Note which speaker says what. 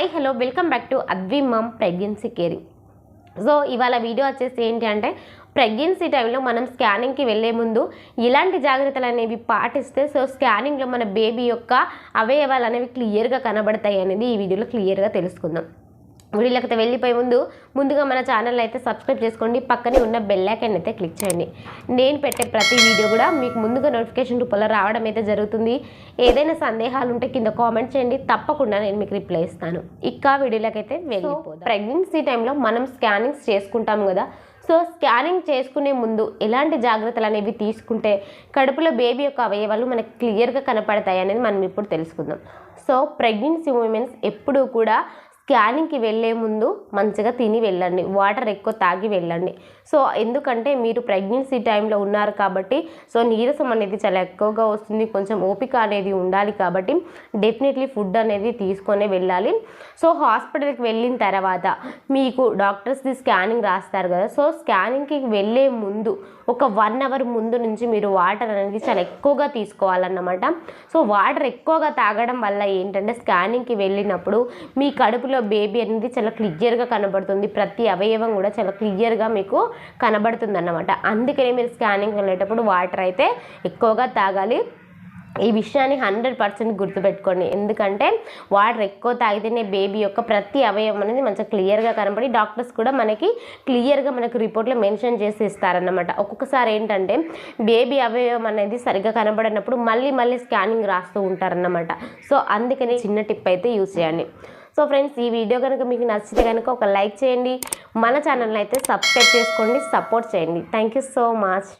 Speaker 1: Hi hello welcome back to Advi mom pregnancy caring. So ఇవాళ video వచ్చేసి ఏంటి అంటే ప్రెగ్నెన్సీ టైంలో మనం స్కానింగ్కి వెళ్ళే ముందు ఇలాంటి జాగ్రత్తలు అనేవి పాటిస్తే సో స్కానింగ్లో మన బేబీ యొక్క అవయవాలు అనేవి క్లియర్గా కనబడతాయి అనేది ఈ వీడియోలో క్లియర్గా తెలుసుకుందాం. అయితే వెళ్ళిపోయే ముందు ముందుగా మన ఛానల్ అయితే సబ్స్క్రైబ్ చేసుకోండి. పక్కనే ఉన్న బెల్ ఐకాన్ అయితే క్లిక్ చేయండి. నేను పెట్టే ప్రతి వీడియో కూడా మీకు ముందుగా నోటిఫికేషన్ రూపంలో రావడం అయితే జరుగుతుంది. ఏదైనా సందేహాలు ఉంటే కింద కామెంట్ చేయండి. తప్పకుండా నేను మీకు రిప్లై ఇస్తాను. ఇక వీడియోలోకి అయితే వెళ్ళిపోదాం. ప్రెగ్నెన్సీ టైంలో మనం స్కానింగ్స్ చేసుకుంటాం కదా. సో స్కానింగ్ చేసుకునే ముందు ఎలాంటి జాగ్రత్తలు అనేవి తీసుకుంటే కడుపులో బేబీ యొక్క అవయవాలు మనకు క్లియర్గా కనపడతాయి అనేది మనం ఇప్పుడు తెలుసుకుందాం. సో ప్రెగ్నెన్సీ ఉమెన్స్ ఎప్పుడూ కూడా స్కానింగ్కి వెళ్ళే ముందు మంచిగా తిని వెళ్ళండి. వాటర్ ఎక్కువ తాగి వెళ్ళండి. సో ఎందుకంటే మీరు ప్రెగ్నెన్సీ టైంలో ఉన్నారు కాబట్టి సో నీరసం అనేది చాలా ఎక్కువగా వస్తుంది. కొంచెం ఓపిక అనేది ఉండాలి కాబట్టి డెఫినెట్లీ ఫుడ్ అనేది తీసుకొని వెళ్ళాలి. సో హాస్పిటల్కి వెళ్ళిన తర్వాత మీకు డాక్టర్స్ది స్కానింగ్ రాస్తారు కదా. సో స్కానింగ్కి వెళ్ళే ముందు ఒక వన్ అవర్ ముందు నుంచి మీరు వాటర్ అనేది చాలా ఎక్కువగా తీసుకోవాలన్నమాట. సో వాటర్ ఎక్కువగా తాగడం వల్ల ఏంటంటే స్కానింగ్కి వెళ్ళినప్పుడు మీ కడుపులో బేబీ అనేది చాలా క్లియర్గా కనబడుతుంది. ప్రతి అవయవం కూడా చాలా క్లియర్గా మీకు కనబడుతుంది అన్నమాట అందుకనే మీరు స్కానింగ్ వెళ్ళేటప్పుడు వాటర్ అయితే ఎక్కువగా తాగాలి. ఈ విషయాన్ని హండ్రెడ్ పర్సెంట్ గుర్తుపెట్టుకోండి. ఎందుకంటే వాటర్ ఎక్కువ తాగితేనే బేబీ యొక్క ప్రతి అవయవం అనేది మంచిగా క్లియర్గా కనబడి డాక్టర్స్ కూడా మనకి క్లియర్గా మనకు రిపోర్ట్లో మెన్షన్ చేసి ఇస్తారన్నమాట. ఒక్కొక్కసారి ఏంటంటే బేబీ అవయవం అనేది సరిగ్గా కనబడినప్పుడు మళ్ళీ మళ్ళీ స్కానింగ్ రాస్తూ ఉంటారన్నమాట. సో అందుకని చిన్న టిప్ అయితే యూజ్ చేయండి. సో ఫ్రెండ్స్ ఈ వీడియో కనుక మీకు నచ్చితే కనుక ఒక లైక్ చేయండి. మన ఛానల్ని అయితే సబ్స్క్రైబ్ చేసుకోండి సపోర్ట్ చేయండి. Thank you so much